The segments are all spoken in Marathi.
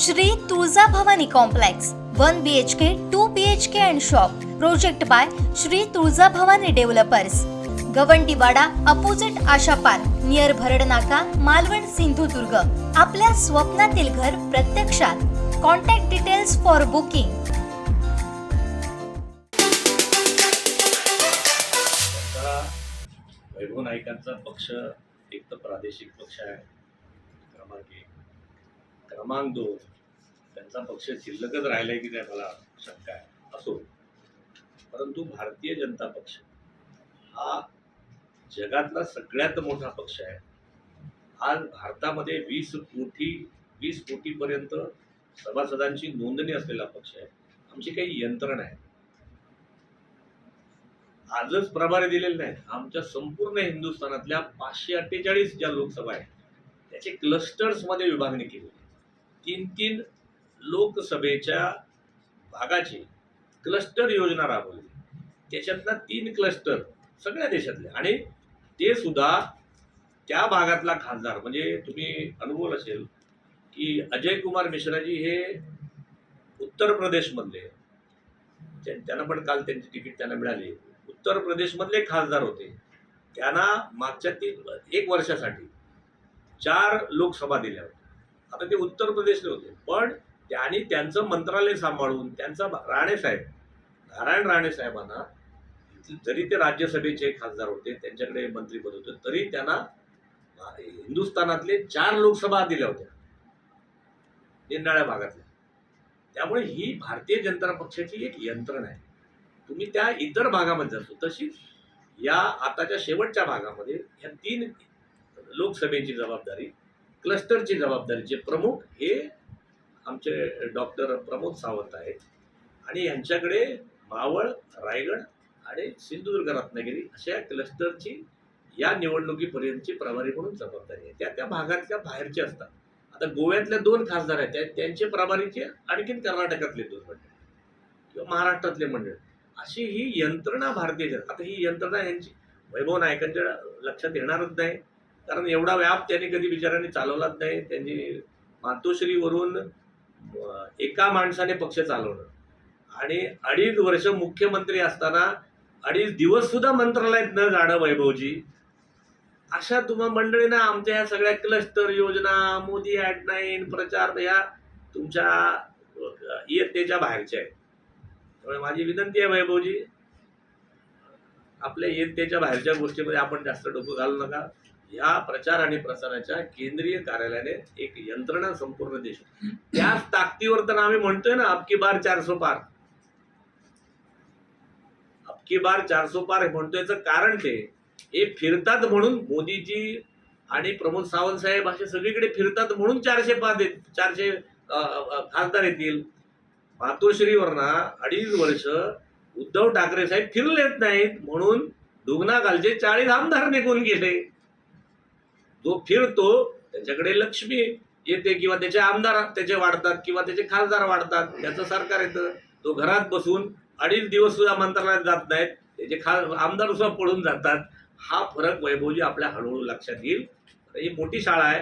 Shri Tulja Bhavani complex one B H K two B H K and shop project by Shri Tulja Bhavani developers Gawandiwada opposite Asha park near Bharad Naka Malvan Sindhudurg. आपल्या स्वप्नातील घर प्रत्यक्षात. Contact details for booking Vaibhav नाईकांचा पक्ष एक तर प्रादेशिक पक्ष आहे. क्रमांक एक क्रमांक दोन त्यांचा पक्ष शिल्लकच राहिलाय की नाही मला शंका आहे. असो. परंतु भारतीय जनता पक्ष हा जगातला सगळ्यात मोठा पक्ष आहे. आज भारतामध्ये वीस कोटी वीस कोटीपर्यंत सभासदांची नोंदणी असलेला पक्ष आहे. आमची काही यंत्रणा आहे. आजच प्रभारी दिलेले नाहीत. आमच्या संपूर्ण हिंदुस्थानातल्या पाचशे अठ्ठेचाळीस ज्या लोकसभा आहेत त्याचे क्लस्टर्समध्ये विभागणी केली. तीन तीन लोकसभेच्या भागाची क्लस्टर योजना राबवली. त्याच्यातला तीन क्लस्टर सगळ्या देशातले. आणि ते सुद्धा त्या भागातला खासदार म्हणजे तुम्ही अनुभव असेल की अजय कुमार मिश्राजी हे उत्तर प्रदेशमधले. त्यांना पण काल त्यांची तिकीट त्यांना मिळाली. उत्तर प्रदेशमधले खासदार होते. त्यांना मागच्या तीन एक वर्षासाठी चार लोकसभा दिल्या होत्या. आता ते उत्तर प्रदेशचे होते. पण त्यांनी त्यांचं मंत्रालय सांभाळून त्यांचा राणेसाहेब नारायण राणेसाहेबांना जरी ते राज्यसभेचे खासदार होते त्यांच्याकडे मंत्रीपद होते तरी त्यांना हिंदुस्थानातले चार लोकसभा दिल्या होत्या. निरनिराळ्या भागातल्या. त्यामुळे ही भारतीय जनता पक्षाची एक यंत्रणा आहे. तुम्ही त्या इतर भागामध्ये जातो तशीच या आताच्या शेवटच्या भागामध्ये ह्या तीन लोकसभेची जबाबदारी क्लस्टरची जबाबदारी जे प्रमुख हे आमचे डॉक्टर प्रमोद सावंत आहेत. आणि यांच्याकडे मावळ रायगड आणि सिंधुदुर्ग रत्नागिरी अशा क्लस्टरची या निवडणुकीपर्यंतची प्रभारी म्हणून जबाबदारी आहे. त्या त्या भागातल्या बाहेरच्या असतात. आता गोव्यातल्या दोन खासदार आहेत. त्या- त्यांचे प्रभारीचे आणखीन कर्नाटकातले दोन मंडळ किंवा महाराष्ट्रातले मंडळ अशी ही यंत्रणा भारतीय जनता आता ही यंत्रणा यांची वैभव नायकांच्या लक्षात येणारच नाही. कारण एवढा व्याप त्यांनी कधी बिचारांनी चालवलाच नाही. त्यांनी मातोश्रीवरून एका माणसाने पक्ष चालवणं आणि अडीच वर्ष मुख्यमंत्री असताना अडीच दिवस सुद्धा मंत्रालयात न जाणं वैभवजी. अशा तुम्हा मंडळींना आमच्या ह्या सगळ्या क्लस्टर योजना मोदी ॲट नाईन प्रचार ह्या तुमच्या इयत्तेच्या बाहेरच्या आहेत. त्यामुळे माझी विनंती आहे वैभवजी आपल्या इयत्तेच्या बाहेरच्या गोष्टीमध्ये आपण जास्त डोकं घालू नका. या प्रचार आणि प्रसाराच्या केंद्रीय कार्यालयाने एक यंत्रणा संपूर्ण देश त्याच ताकदीवर तर आम्ही म्हणतोय ना अबकी बार चारसो पार. अबकी बार चारसो पार म्हणतोय कारण ते हे फिरतात म्हणून मोदीजी आणि प्रमोद सावंत साहेब असे सगळीकडे फिरतात म्हणून चारशे पाच येत चारशे खासदार येतील. मातोश्रीवरना अडीच वर्ष उद्धव ठाकरे साहेब फिरलेत नाहीत म्हणून डुगनाखालचे चाळीस आमदार निघून गेले. जो फिरतो त्याच्याकडे लक्ष्मी येते किंवा त्याचे आमदार त्याचे वाढतात किंवा त्याचे खासदार वाढतात त्याचं सरकार येतं. तो घरात बसून अडीच दिवस सुद्धा मंत्रालयात जात नाहीत. त्याचे खा आमदार सुद्धा पळून जातात. हा फरक वैभवजी आपल्या हळूहळू लक्षात येईल. ही मोठी शाळा आहे.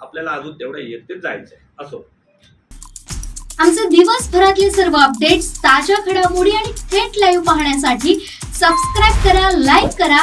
आपल्याला अजून तेवढ्या येते जायचं आहे असो. आमचे दिवसभरातले सर्व अपडेट्स ताज्या घडामोडी आणि थेट लाईव्ह पाहण्यासाठी सबस्क्राईब करा लाईक करा.